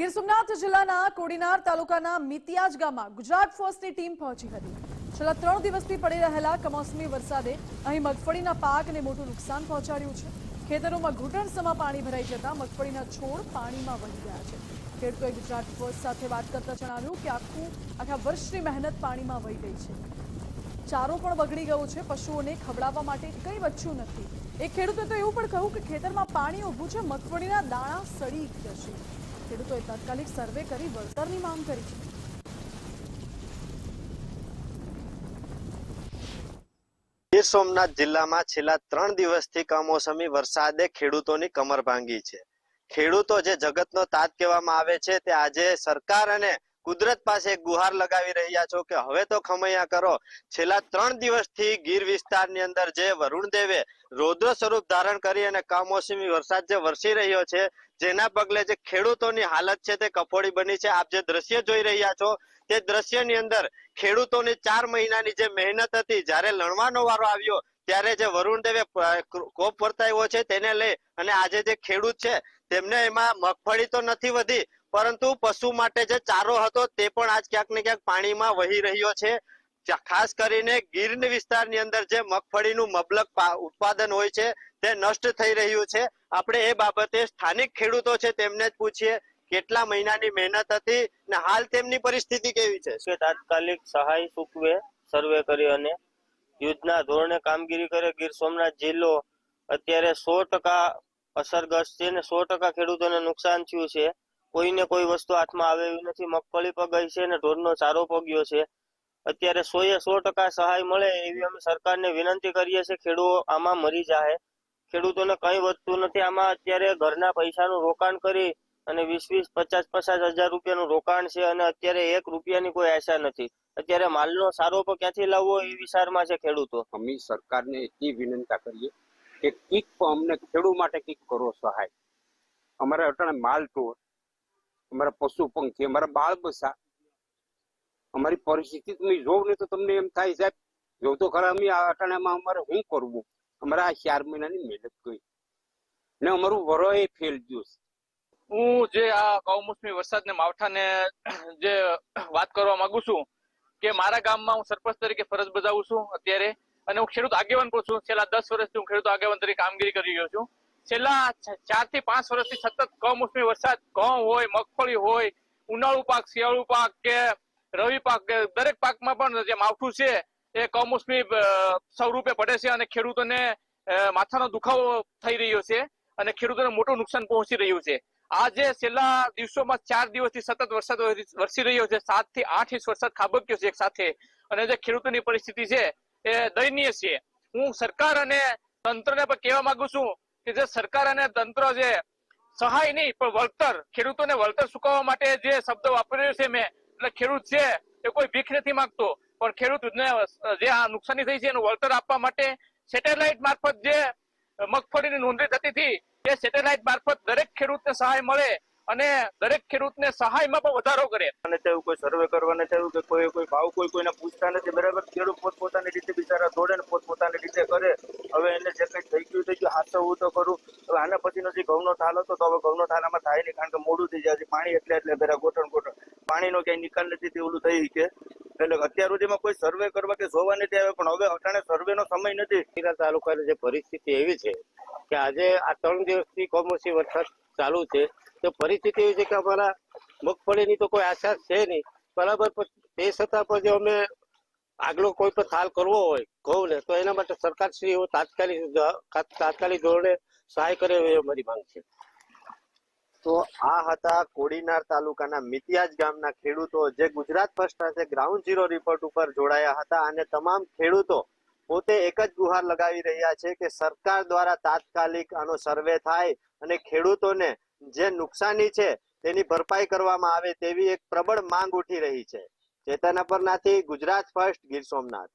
ગીર સોમનાથ જિલ્લાના કોડીનાર તાલુકાના મિતિયાજ ગામમાં ગુજરાત ફર્સ્ટની ટીમ પહોંચી હતી. છેલ્લા ત્રણ દિવસથી પડી રહેલા કમોસમી વરસાદે અહીં મગફળીના પાકને મોટું નુકસાન પહોંચાડ્યું છે. ખેતરોમાં ઘૂંટણસમાં પાણી ભરાઈ જતા મગફળીના છોડ પાણીમાં વહી ગયા છે. ખેડૂતોએ ગુજરાત ફર્સ્ટ સાથે વાત કરતા જણાવ્યું કે આખું આખા વર્ષની મહેનત પાણીમાં વહી ગઈ છે. ચારો પણ બગડી ગયો છે. પશુઓને ખવડાવવા માટે કંઈ બચ્યું નથી. એક ખેડૂતે તો એવું પણ કહ્યું કે ખેતરમાં પાણી ઊભું છે, મગફળીના દાણા સડી જશે ખેડૂતોએ તાત્કાલિક સર્વે કરી વળતરની માંગ કરી છે. ગીર સોમનાથ જિલ્લામાં છેલ્લા ત્રણ દિવસથી કમોસમી વરસાદે ખેડૂતોની કમર ભાંગી છે. ખેડૂતો જે જગતનો તાત કહેવામાં આવે છે તે આજે સરકાર અને કુદરત પાસે ગુહાર લગાવી રહ્યા છો કે હવે તો ખમૈયા કરો. છેલ્લા ત્રણ દિવસથી ગીર વિસ્તારની અંદર જે વરુણ રૌદ્ર સ્વરૂપ ધારણ કરી અને કમોસમી વરસાદ જે વરસી રહ્યો છે, જેના પગલે જે ખેડૂતોની હાલત છે તે કફોડી બની છે. આપ જે દ્રશ્ય જોઈ રહ્યા છો, તે દ્રશ્યની અંદર ખેડૂતોની ચાર મહિનાની જે મહેનત હતી, જ્યારે લણવાનો વારો આવ્યો, ત્યારે જે વરુણ દેવે કોપ વર્તાવ્યો છે, તેને લઈ અને આજે જે ખેડૂત છે, તેમને એમાં મગફળી તો નથી વધી પરંતુ પશુ માટે જે ચારો હતો તે પણ આજ ક્યાંક ને ક્યાંક પાણીમાં વહી રહ્યો છે. ખાસ કરીને ગીર વિસ્તારની અંદર જે મગફળીનું મબલક ઉત્પાદન હોય છે તે નષ્ટ થઈ રહ્યું છે. આપણે એ બાબતે સ્થાનિક ખેડૂતો છે તેમને જ પૂછીએ કેટલા મહિનાની મહેનત હતી ને હાલ તેમની પરિસ્થિતિ કેવી છે? તાત્કાલિક સહાય ચૂકવે સર્વે કરી અને યુદ્ધના ધોરણે કામગીરી કરે. ગીર સોમનાથ જિલ્લો અત્યારે સો ટકા અસરગ્રસ્ત છે ને સો ટકા ખેડૂતોને નુકસાન થયું છે. કોઈને કોઈ વસ્તુ હાથમાં આવે એવી નથી. મગફળી પગાઈ છે ને ઢોરનો ચારો પગ્યો છે. અત્યારે સો એ સો ટકા સહાય મળે એવી અમે સરકારને વિનંતી કરીએ છીએ. ખેડૂતો આમાં મરી જાય ખેડૂતોને કઈ વધતું નથી. આમાં અત્યારે ઘરના પૈસાનું રોકાણ કરી અને વીસ વીસ પચાસ પચાસ હજાર રૂપિયાનું રોકાણ છે અને અત્યારે એક રૂપિયાની કોઈ આશા નથી. અત્યારે માલનો સારો પણ ક્યાંથી લાવવો એ વિચારમાં છે ખેડૂતો. અમે સરકારને એટલી વિનંતી કરીએ કે કીક અમને ખેડૂત માટે કીક કરો સહાય. અમારે અટાણે માલ ઢોર અમારા પશુ પંખી, અમારા બાળ બસા. અમારી પરિસ્થિતિ તમે જોવ ને તો તમને એમ થાય સાહેબ જોવ તો ખરા અમે અટાણામાં અમારે શું કરવું? અમારા આ ચાર મહિનાની મહેનત ગઈ ને અમારું વરો એ ફેલ ગયું. હું જે આ કમોસમી વરસાદને માવઠાને જે વાત કરવા માંગુ છું કે મારા ગામમાં હું સરપંચ તરીકે ફરજ બજાવું છું અત્યારે. અને હું ખેડૂત આગેવાન પણ છું. છેલ્લા દસ વર્ષથી હું ખેડૂત આગેવાન તરીકે કામગીરી કરી રહ્યો છું. છેલ્લા ચારથી પાંચ વર્ષથી સતત કમોસમી વરસાદ, ઘઉં હોય, મગફળી હોય, ઉનાળુ પાક, શિયાળુ પાક કે રવિ પાક કે દરેક પાકમાં પણ જે માવઠું છે, એ કમોસમી સ્વરૂપે પડે છે અને ખેડૂતોને માથાનો દુખાવો થઈ રહ્યો છે અને ખેડૂતોને મોટું નુકસાન પહોંચી રહ્યું છે. આજે છેલ્લા દિવસોમાં ચાર દિવસથી સતત વરસાદ વરસી- રહ્યો છે. સાતથી આઠ ઇંચ વરસાદ ખાબક્યો છે એક સાથે. અને જે ખેડૂતોની પરિસ્થિતિ છે, એ દયનીય છે. હું સરકાર અને તંત્રને પણ કહેવા માંગુ છું કે જે સરકાર અને તંત્ર જે સહાય નહીં, પણ વળતર, ખેડૂતોને વળતર ચૂકવવા માટે જે શબ્દ વાપર્યો છે મેં, એટલે ખેડૂત છે એ કોઈ ભીખ નથી માંગતો, પણ ખેડૂતને જે આ નુકસાની થઈ છે એનું વળતર આપવા માટે સેટેલાઇટ મારફત જે મગફળીની નોંધણી થતી હતી, એ સેટેલાઇટ મારફત દરેક ખેડૂતને સહાય મળે અને દરેક ખેડૂતને સહાયમાં પણ વધારો કરે. અને થયું કોઈ સર્વે કરવાને થયું કે કોઈ કોઈ ભાવ કોઈ કોઈને પૂછતા નથી બરાબર? ખેડૂત પોતપોતાની રીતે બિચારા દોડે ને પોતપોતાની રીતે કરે. હવે એને જે કંઈ થઈ ગયું થઈ ગયું હાથવું તો કરું હવે આના પછીનો જે ઘઉંનો થાલ હતો તો હવે ઘઉંનો થાલ આમાં થાય નહીં કારણ કે મોડું થઈ જાય છે. પાણી એટલે એટલે ભેરા ગોઠણ ગોઠણ. પાણીનો ક્યાંય નિકાલ નથી તેવું થઈ કે. એટલે અત્યાર સુધીમાં કોઈ સર્વે કરવા કે જોવા નથી આવે પણ હવે અટાણે સર્વેનો સમય નથી. ખેડા તાલુકાની જે પરિસ્થિતિ એવી છે કે આજે આ ત્રણ દિવસથી કમોસમી વરસાદ ચાલુ છે. તો પરિસ્થિતિ એવી છે કે અમારા મગફળીની તો કોઈ આશા છે નહીં. બરાબર તે છતાં પણ જો અમે આગલો કોઈ પણ થાલ કરવો હોય ઘઉં ને તો એના માટે સરકાર શ્રી તાત્કાલિક તાત્કાલિક ધોરણે સહાય કરે એવી અમારી માંગ છે. તો આ હતા કોડીનાર તાલુકાના મિતિયાજ ગામના ખેડૂતો જે Gujarat first ground zero report ઉપર જોડાયા હતા. અને તમામ ખેડૂતો પોતે એક જ ગુહાર લગાવી રહ્યા છે કે સરકાર દ્વારા તાત્કાલિક આનો સર્વે થાય અને ખેડૂતોને જે નુકસાની છે તેની ભરપાઈ કરવામાં આવે તેવી એક પ્રબળ માંગ ઉઠી રહી છે. ચેતન અપરનાથી ગુજરાત ફર્સ્ટ ગીર સોમનાથ.